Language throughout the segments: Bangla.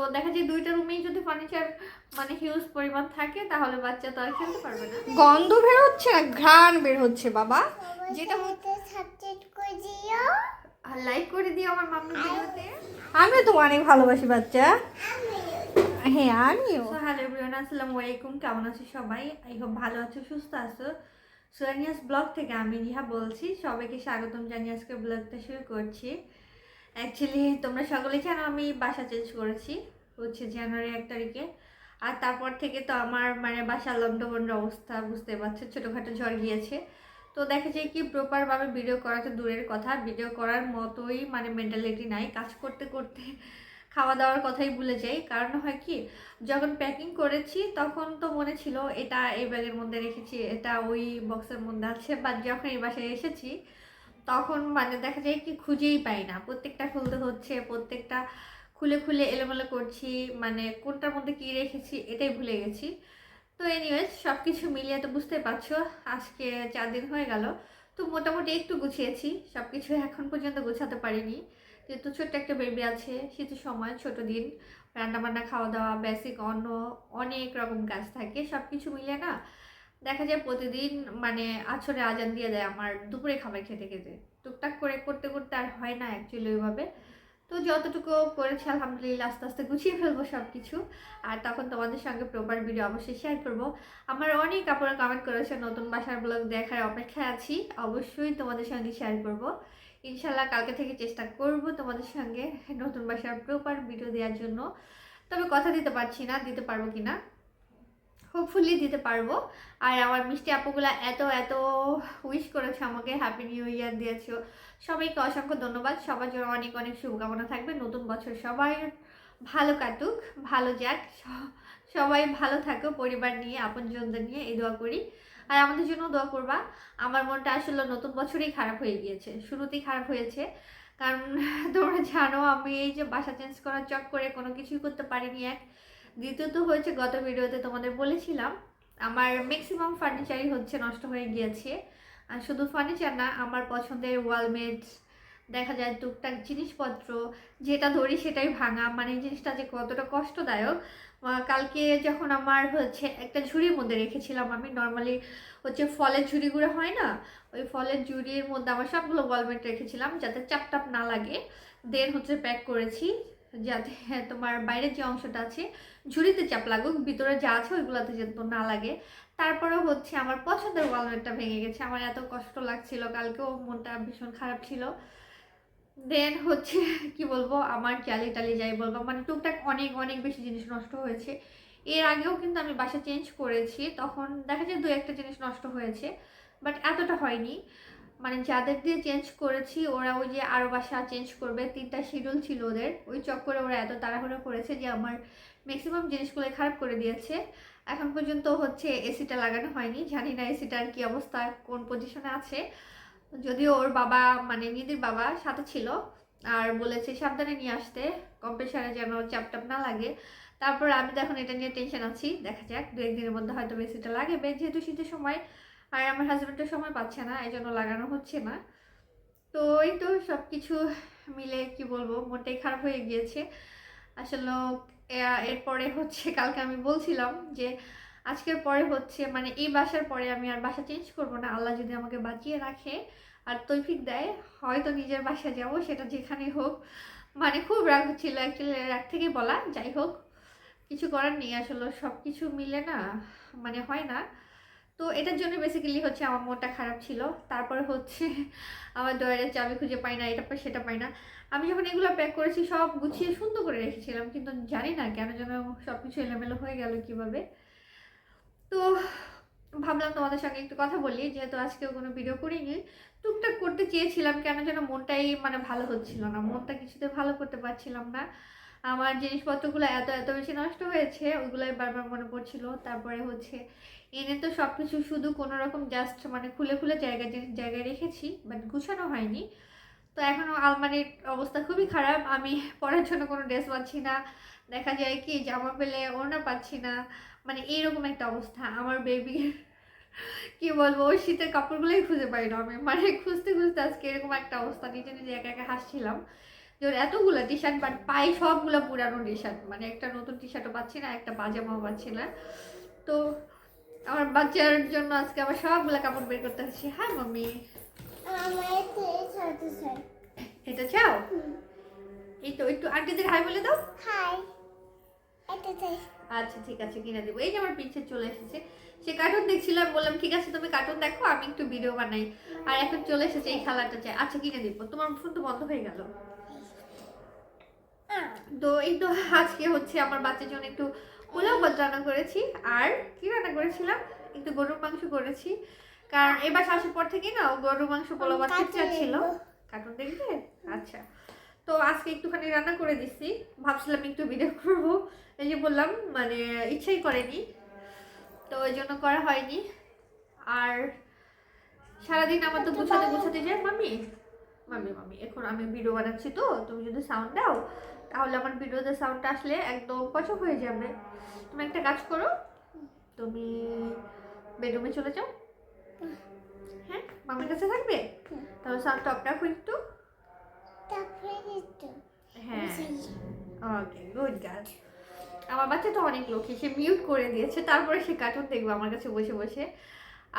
তো দেখা যায় দুইটা রুমেই যদি ফার্নিচার মানে হিউজ পরিমাণ থাকে তাহলে বাচ্চা তো আর খেলতে পারবে না। গন্ধ বের হচ্ছে না ঘ্রাণ বের হচ্ছে বাবা। যেটা যেটা সাবজেক্ট করে দিও। আর লাইক করে দিও আমার মাম্মি ভিডিওতে আমিও তো অনেক ভালোবাসি বাচ্চা। হ্যাঁ আমিও। সো হ্যালো এভরিওয়ান আসসালামু আলাইকুম। কেমন আছো সবাই? আই হোপ ভালো আছো সুস্থ আছো। সুরানিয়াস ব্লগ থেকে আমি রিহা বলছি। সবাইকে স্বাগতম জানিয়ে আজকে ব্লগটা শুরু করছি। অ্যাকচুয়ালি তোমরা সকলে জানো আমি বাসা চেঞ্জ করেছি, হচ্ছে জানুয়ারি এক তারিখে। আর তারপর থেকে তো আমার মানে বাসা লন্ডভন্ড অবস্থা বুঝতে পারছ, ছোটোখাটো ঝড় গিয়েছে। তো দেখা যায় কি প্রপারভাবে ভিডিও করা তো দূরের কথা ভিডিও করার মতোই মানে মেন্টালিটি নাই। কাজ করতে করতে খাওয়া দাওয়ার কথাই ভুলে যাই। কারণ হয় কি, যখন প্যাকিং করেছি, তখন তো মনে ছিল এটা এই ব্যাগের মধ্যে রেখেছি, এটা ওই বক্সের মধ্যে আছে। বা যখন এই বাসায় এসেছি তখন মানে দেখা যায় কি খুঁজেই পাই না। প্রত্যেকটা খুলতে হচ্ছে, প্রত্যেকটা খুলে খুলে এলোমেলো করছি মানে কোনটার মধ্যে কী রেখেছি এটাই ভুলে গেছি। তো এনিওয়েজ সব কিছু মিলিয়ে তো বুঝতে পারছ, আজকে চার দিন হয়ে গেল। তো মোটামুটি একটু গুছিয়েছি সব কিছু এখন পর্যন্ত গোছাতে পারিনি। যেহেতু ছোট্ট একটা বেবি আছে, শীতের সময় ছোট দিন, রান্নাবান্না, খাওয়া দাওয়া বেসিক অন্য অনেক রকম কাজ থাকে সব কিছু মিলে না দেখা যায় প্রতিদিন মানে আছরে আজান দিয়ে দেয় আমার, দুপুরে খাবার খেতে খেতে। টুকটাক করে করতে করতে আর হয় না অ্যাকচুয়ালি ওইভাবে। তো যতটুকু করেছি আলহামদুলিল্লাহ, আস্তে আস্তে গুছিয়ে ফেলব সব কিছু আর তখন তোমাদের সঙ্গে প্রপার ভিডিও অবশ্যই শেয়ার করব। আমার অনেক আপনারা কমেন্ট করেছে, নতুন বাসার ব্লগ দেখার অপেক্ষায় আছি। অবশ্যই তোমাদের সঙ্গে শেয়ার করব। ইনশাল্লাহ কালকে থেকে চেষ্টা করব তোমাদের সঙ্গে নতুন বাসার প্রপার ভিডিও দেওয়ার জন্য। তবে কথা দিতে পারছি না, দিতে পারব কি না হোপফুলি দিতে পারব। আর আমার মিষ্টি আপুগুলা এত এত উইশ করেছে আমাকে হ্যাপি নিউ ইয়ার দিয়েছ। সবাইকে অসংখ্য ধন্যবাদ। সবার জন্য অনেক অনেক শুভকামনা থাকবে। নতুন বছর সবাই ভালো কাটুক, ভালো যাক। সবাই ভালো থাকো, পরিবার নিয়ে, আপনজনদের নিয়ে, এই দোয়া করি। আর আমাদের জন্য দোয়া করবা। আমার মনটা আসলে নতুন বছরেই খারাপ হয়ে গিয়েছে। শুরুতেই খারাপ হয়েছে। কারণ তোমরা জানো আমি এই যে বাসা চেঞ্জ করার চক করে কোনো কিছুই করতে পারিনি এক। দ্বিতীয়ত হয়েছে, গত ভিডিওতে তোমাদের বলেছিলাম, আমার ম্যাক্সিমাম ফার্নিচারই হচ্ছে নষ্ট হয়ে গিয়েছে। আর শুধু ফার্নিচার না, আমার পছন্দের ওয়ালমেট দেখা যায় টুকটাক জিনিসপত্র, যেটা ধরি সেটাই ভাঙা। মানে জিনিসটা যে কতটা কষ্টদায়ক। কালকে যখন আমার হচ্ছে একটা ঝুড়ির মধ্যে রেখেছিলাম আমি নর্মালি হচ্ছে ফলের ঝুড়িগুলো হয় না? ওই ফলের ঝুড়ির মধ্যে আমার সবগুলো ওয়ালমেট রেখেছিলাম, যাতে চাপটাপ না লাগে। দেন হচ্ছে প্যাক করেছি। যাতে তোমার বাইরের যে অংশটা আছে, ঝুড়িতে চাপ লাগুক, ভিতরে যা আছে ওইগুলোতে যেন না লাগে। তারপরে হচ্ছে আমার পছন্দের ওয়ালমেটটা ভেঙে গেছে। আমার এত কষ্ট লাগছিল, কালকেও মনটা ভীষণ খারাপ ছিল। দেন হচ্ছে, কি বলব, আমার চালি টালি যাই বলব মানে টুকটাক অনেক অনেক বেশি জিনিস নষ্ট হয়েছে। এর আগেও কিন্তু আমি বাসা চেঞ্জ করেছি, তখন দেখা যায় দু একটা জিনিস নষ্ট হয়েছে বাট এতটা হয়নি। মানে যাদের দিয়ে চেঞ্জ করেছি, ওরা ওই যে আরও বাসা চেঞ্জ করবে, তিনটা শিডিউল ছিল ওদের। ওই চক্করে ওরা এত তাড়াহুড়ো করেছে যে আমার ম্যাক্সিমাম জিনিসগুলো খারাপ করে দিয়েছে। এখন পর্যন্ত হচ্ছে এসিটা লাগানো হয়নি। জানি না এসিটার কি অবস্থা, কোন পজিশনে আছে। যদিও ওর বাবা মানে নিদির বাবা সাথে ছিল, আর বলেছে সাবধানে নিয়ে আসতে কম্প্রেসারে যেন চাপটাপ না লাগে। তারপর আমি তো এখন এটা নিয়ে টেনশন আছি। দেখা যাক দু একদিনের মধ্যে হয়তো এসিটা লাগবে। যেহেতু শীতের সময় আর আমার হাজব্যান্ডের সময় পাচ্ছে না এই জন্য লাগানো হচ্ছে না। তো এই তো সব কিছু মিলে কি বলব মনটাই খারাপ হয়ে গিয়েছে। আসলে এরপরে হচ্ছে, কালকে আমি বলছিলাম যে, আজকের পরে হচ্ছে মানে এই বাসার পরে আমি আর বাসা চেঞ্জ করব না। আল্লাহ যদি আমাকে বাঁচিয়ে রাখে আর তৈফিক দেয়, হয়তো নিজের বাসায় যাব, সেটা যেখানে হোক। মানে খুব রাগ হচ্ছিল অ্যাকচুয়ালি রাগ থেকে বলা, যাই হোক। কিছু করার নেই, আসলে সব কিছু মিলে না মানে হয় না। তো এটার জন্য বেসিক্যালি হচ্ছে আমার মনটা খারাপ ছিল। তারপরে হচ্ছে আমার ডয়ারের চাবি খুঁজে পাই না, এটা পাই, সেটা পাই না। আমি যখন এগুলো প্যাক করেছি, সব গুছিয়ে সুন্দর করে রেখেছিলাম, কিন্তু জানি না কেন যেন সব কিছু এলোমেলো হয়ে গেল কীভাবে। তো ভাবলাম তোমাদের সঙ্গে একটু কথা বলি, যেহেতু আজকেও কোনো ভিডিও করিনি। টুকটাক করতে চেয়েছিলাম, কেন যেন মনটাই মানে ভালো হচ্ছিল না, মনটা কিছুতে ভালো করতে পারছিলাম না। আমার জিনিসপত্রগুলো এত এত বেশি নষ্ট হয়েছে ওইগুলোই বারবার মনে পড়ছিল। তারপরে হচ্ছে এনে তো সব কিছু শুধু কোনো রকম জাস্ট মানে খুলে খুলে জায়গায় জায়গায় রেখেছি বাট গুছানো হয়নি। তো এখনও আলমারির অবস্থা খুবই খারাপ। আমি পরার জন্য কোনো ড্রেস পাচ্ছি না। দেখা যায় কি, জামা পেলে ওড়না পাচ্ছি না। মানে এইরকম একটা অবস্থা। আমার বেবির কি বলব, ওই শীতের কাপড়গুলোই খুঁজে পাই না আমি। মানে খুঁজতে খুঁজতে আজকে এরকম একটা অবস্থা। নিজে নিজে একা একা হাসছিলাম। যে এতগুলো টি শার্ট বাট পাই সবগুলো পুরানো টি শার্ট মানে একটা নতুন টি শার্টও পাচ্ছি না, একটা পাজামাও পাচ্ছি না। তো আমার বাচ্চার জন্য আজকে আবার সবগুলো কাপড় বের করতে হচ্ছে হ্যাঁ মাম্মি। আমার এটা চাও? এই তো একটু আন্টিদের হাই বলে দাও। হাই। আচ্ছা ঠিক আছে কিনে দেবো। এই যে আমার পিছিয়ে চলে এসেছে। সে কার্টুন দেখছিলাম বললাম ঠিক আছে তুমি কার্টুন দেখো আমি একটু ভিডিও বানাই। আর এখন চলে এসেছে এই খেলাটা চাই। আচ্ছা কিনে দিব। তোমার ফোন তো বন্ধ হয়ে গেল। তো এই তো আজকে হচ্ছে আমার বাচ্চার জন্য একটু পোলাও ভাত রান্না করেছি আর কি রান্না করেছিলাম? একটু গরুর মাংস করেছি। কারণ এবার আসার পর থেকে না গরুর মাংস পোলাও ভাত খেতে চাচ্ছিল। কার্টুন দেখবে? আচ্ছা। তো আজকে একটুখানি রান্না করে দিচ্ছি ভাবছিলাম একটু ভিডিও করব। এই যে বললাম মানে ইচ্ছাই করেনি। তো ওই জন্য করা হয়নি। আর সারাদিন আমার তো গুছাতে গুছাতে যায়। মামি মামি মামি এখন আমি ভিডিও বানাচ্ছি তো। তুমি যদি সাউন্ড দাও তাহলে আমার ভিডিওতে সাউন্ডটা আসলে একদম পছন্দ হয়ে যাবে। তুমি একটা কাজ করো, তুমি বেডরুমে চলে যাও। হ্যাঁ মামির কাছে থাকবে? তাহলে সাউন্ডটা অফ রাখো একটু। হ্যাঁ। ওকে আমার বাচ্চা তো অনেক লোকই, সে মিউট করে দিয়েছে, তারপরে সে কার্টুন দেখবে আমার কাছে বসে বসে।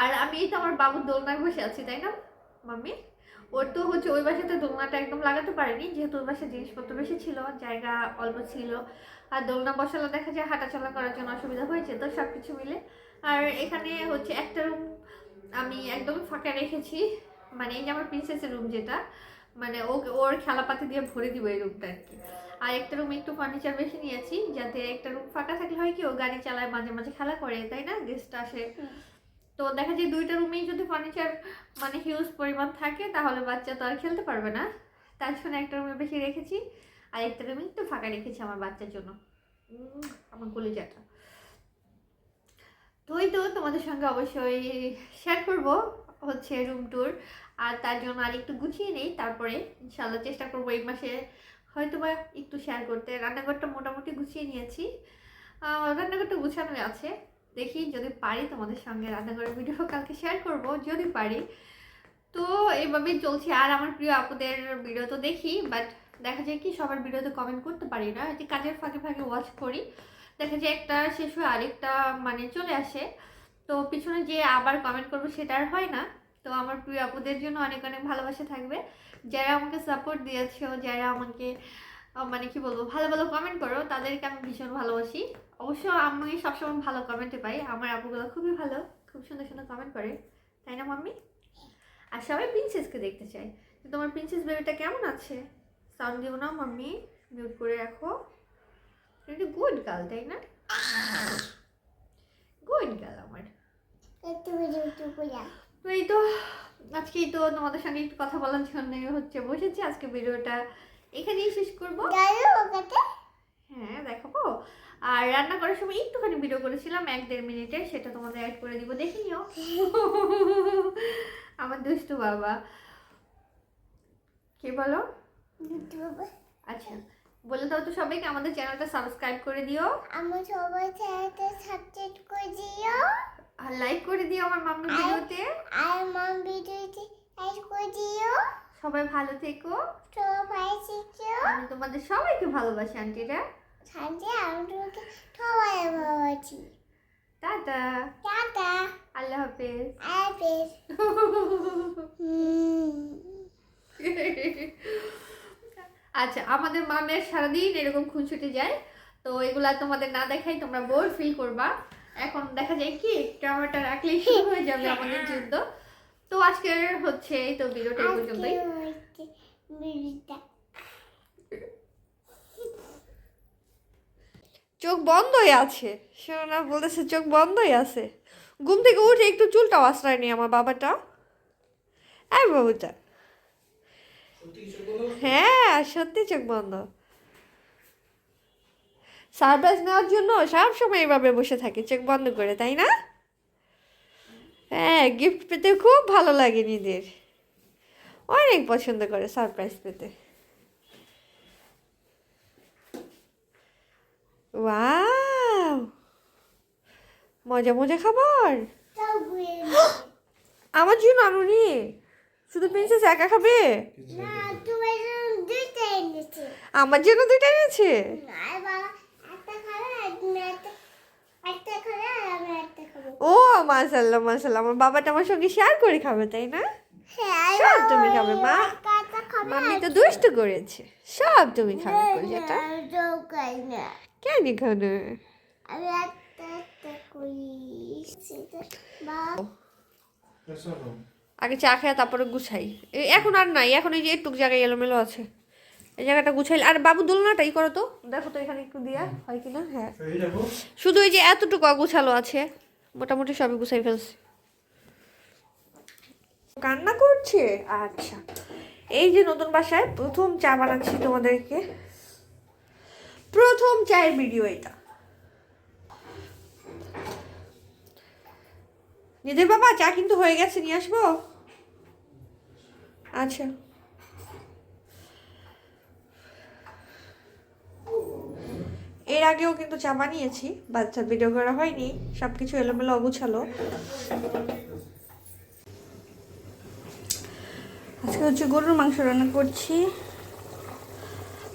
আর আমি এই তো আমার বাবুর দোলনায় বসে আছি, তাই না? মাম্মি? ওর তো হচ্ছে ওই বাসাতে দোলনাটা একদম লাগাতে পারেনি, যেহেতু ওই বাসায় জিনিসপত্র বেশি ছিল, জায়গা অল্প ছিল। আর দোলনা বসালে দেখা যায় হাঁটাচলা করার জন্য অসুবিধা হয়েছে, তো সব কিছু মিলে। আর এখানে হচ্ছে একটা রুম আমি একদম ফাঁকা রেখেছি মানে এই যে আমার প্রিন্সেসের রুম যেটা মানে ও ওর খেলাপাতি দিয়ে ভরে দিব এই রুমটা আর কি। আর একটা রুমে একটু ফার্নিচার বেশি নিয়েছি, যাতে একটা রুম ফাঁকা থাকলে হয় কি ও গাড়ি চালায়, মাঝে মাঝে খেলা করে, তাই না? গেস্ট আসে। তো দেখা যায় দুইটা রুমেই যদি ফার্নিচার মানে হিউজ পরিমাণ থাকে, তাহলে বাচ্চা তো আর খেলতে পারবে না। তার জন্য একটা রুমে বেশি রেখেছি, আর একটা রুমে একটু ফাঁকা রেখেছি আমার বাচ্চার জন্য। আমার কলিজাটা। তো ওই তো তোমাদের সঙ্গে অবশ্যই শেয়ার করব হচ্ছে রুম ট্যুর আর তার জন্য আর একটু গুছিয়ে নেই, তারপরে ইনশাল্লাহ চেষ্টা করব এই মাসে হয়তো বা একটু শেয়ার করতে। রান্নাঘরটা মোটামুটি গুছিয়ে নিয়েছি। রান্নাঘরটা গুছানো আছে। দেখি যদি পারি তোমাদের সঙ্গে রান্নাঘরের ভিডিও কালকে শেয়ার করব, যদি পারি। তো এইভাবেই চলছে। আর আমার প্রিয় আপুদের ভিডিও তো দেখি বাট দেখা যায় কি সবার ভিডিওতে কমেন্ট করতে পারি না। যে কাজের ফাঁকে ফাঁকে ওয়াচ করি। দেখা যায় একটা শেষ হয়ে আরেকটা মানে চলে আসে। তো পিছনে যে আবার কমেন্ট করব সেটা আর হয় না। তো আমার প্রিয় আপুদের জন্য অনেক অনেক ভালোবাসা থাকবে। যারা আমাকে সাপোর্ট দিয়েছ, যারা আমাকে মানে কি বলব, ভালো ভালো কমেন্ট করো, তাদেরকে আমি ভীষণ ভালোবাসি। অবশ্য আমি সবসময় ভালো কমেন্টে পাই আমার আপুগুলো খুবই ভালো খুব সুন্দর সুন্দর কমেন্ট করে। তাই না মাম্মি? আর সবাই প্রিন্সেসকে দেখতে চাই তো তোমার প্রিন্সেস বেবিটা কেমন আছে? সাউন্ড দিও না মাম্মি। মিউট করে রাখো। এটা গুড গার্ল তাই না? গুড গার্ল আমার। তো এই তো আজকেই তো তোমাদের সঙ্গে একটু কথা বলার জন্য হচ্ছে বসেছি। আজকে ভিডিওটা এখানেই শেষ করব। হ্যাঁ দেখাবো। আর রান্না করার সময় একটুখানি ভিডিও করেছিলাম এক দেড় মিনিটে সেটা তোমাদের অ্যাড করে দিব দেখে নিও। আমার দুষ্টু বাবা। কি বলো? আচ্ছা বলে দাও তো সবাইকে আমাদের চ্যানেলটা সাবস্ক্রাইব করে দিও। আমার সবাই চ্যানেলটা সাবস্ক্রাইব করে দিও। আর লাইক করে দিও আমার মাম্মি ভিডিওতে। আর মম ভিডিওটি লাইক করে দিও। সবাই ভালো থেকো। সবাই শিখিও আমি তোমাদের সবাইকে ভালোবাসি আন্টিরা। আমি তোমাকে ভালোবাসি। টাটা। টাটা। আল্লাহ হাফেজ। আচ্ছা আমাদের মামের সারাদিন এরকম খুনছুটি যায় তো এগুলা তোমাদের না দেখাই তোমরা বোর ফিল করবা। এখন দেখা যায় কি ক্যামেরাটা রাখলেই শুরু হয়ে যাবে আমাদের যুদ্ধ। তো আজকের হচ্ছে এই তো ভিডিওটা পর্যন্তই আজকে হচ্ছে মিলিটা চোখ বন্ধই আছে। শোনা বলতেছে চোখ বন্ধই আছে। ঘুম থেকে উঠে একটু চুলটাও আশ্রয় নেই আমার বাবাটা। আর বাবুটা। হ্যাঁ সত্যি চোখ বন্ধ। সারপ্রাইজ নেওয়ার জন্য সব সময় এভাবে বসে থাকে, চোখ বন্ধ করে, তাই না? হ্যাঁ গিফট পেতে খুব ভালো লাগে নিজের। অনেক পছন্দ করে সারপ্রাইজ পেতে। ওয়াও মজা মজা খাবার? আমার জন্য আনুনি। শুধু প্রিন্সেস একা খাবে? আমার জন্য দুইটা এনেছে? ও মাশাল্লাহ মাশাল্লাহ আমার বাবাটা আমার সঙ্গে শেয়ার করে খাবে তাই না? হ্যাঁ সব তুমি খাবে মা। মাম্মি তো দুষ্ট করেছে। সব তুমি খাবে কলিজাটা। কেন খাবে আমি আগে চা খেয়ে তারপরে গুছাই। এখন আর নাই, এখন এই যে একটু জায়গায় এলোমেলো আছে। এই জায়গাটা গুছাইলে আর বাবু দোলনাটা ই করো তো। দেখো তো এখানে একটু দিয়া হয় কিনা হ্যাঁ। শুধু এই যে এতটুকু গুছালো আছে, মোটামুটি সবই গুছাই ফেলছি। কান্না করছে? আচ্ছা। এই যে নতুন বাসায় প্রথম চা বানাচ্ছি তোমাদেরকে। প্রথম চায়ের ভিডিও এটা। নিজের বাবা, চা কিন্তু হয়ে গেছে, নিয়ে আসব? আচ্ছা। এর আগেও কিন্তু চা বানিয়েছি, বাচ্চার ভিডিও করা হয়নি সব কিছু এলোমেলো অগুছালো। আজকে হচ্ছে গরুর মাংস রান্না করছি।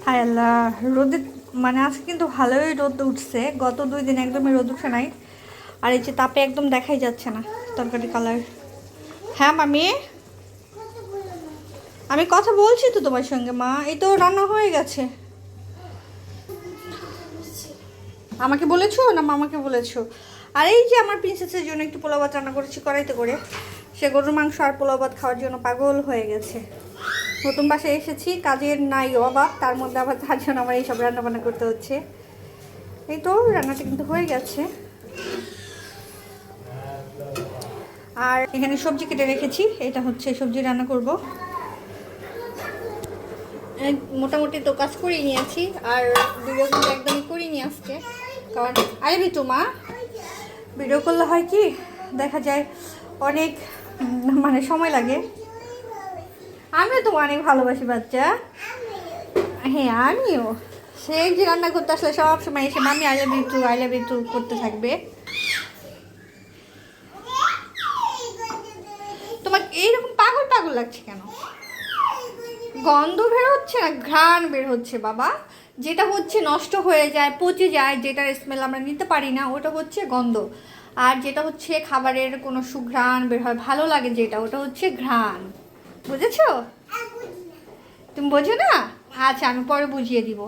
হায় আল্লাহ, রোদে মানে আজকে কিন্তু ভালোই রোদ উঠছে। গত দুই দিন একদমই রোদ উঠে নাই। আর এই যে তাপে একদম দেখাই যাচ্ছে না তরকারি কালার হ্যাঁ মামি? আমি কথা বলছি তো তোমার সঙ্গে, মা। এই তো রান্না হয়ে গেছে। আমাকে বলেছ না মামাকে বলেছ? আর এই যে আমার প্রিন্সেসের জন্য একটু পোলাও ভাত রান্না করেছি, কড়াইতে করে। সে গরুর মাংস আর পোলাও ভাত খাওয়ার জন্য পাগল হয়ে গেছে। নতুন বাসায় এসেছি কাজের নাই অভাব তার মধ্যে আবার তার জন্য আমার এইসব রান্না বান্না করতে হচ্ছে। এই তো রান্নাটা কিন্তু হয়ে গেছে। আর এখানে সবজি কেটে রেখেছি এটা হচ্ছে সবজি রান্না করব। মোটামুটি তো কাজ করেই নিয়েছি আর ভিডিও কিন্তু একদমই করিনি আজকে। কারণ আরে বিটু মা। ভিডিও করলে হয় কি দেখা যায় অনেক মানে সময় লাগে। আমিও তো অনেক ভালোবাসি, বাচ্চা। হ্যাঁ আমিও। সেই যে রান্না করতে আসলে সব সময় এসে মামি আই লাভ টু আই করতে থাকবে। তোমার এইরকম পাগল পাগল লাগছে কেন? গন্ধ বের হচ্ছে না? ঘ্রাণ বের হচ্ছে, বাবা। যেটা হচ্ছে নষ্ট হয়ে যায়, পচে যায়, যেটার স্মেল আমরা নিতে পারি না, ওটা হচ্ছে গন্ধ। আর যেটা হচ্ছে খাবারের কোনো সুঘ্রাণ বের হয়, ভালো লাগে যেটা, ওটা হচ্ছে ঘ্রাণ। বুঝেছ? তুমি বোঝো না? আচ্ছা আমি পরে বুঝিয়ে দিব।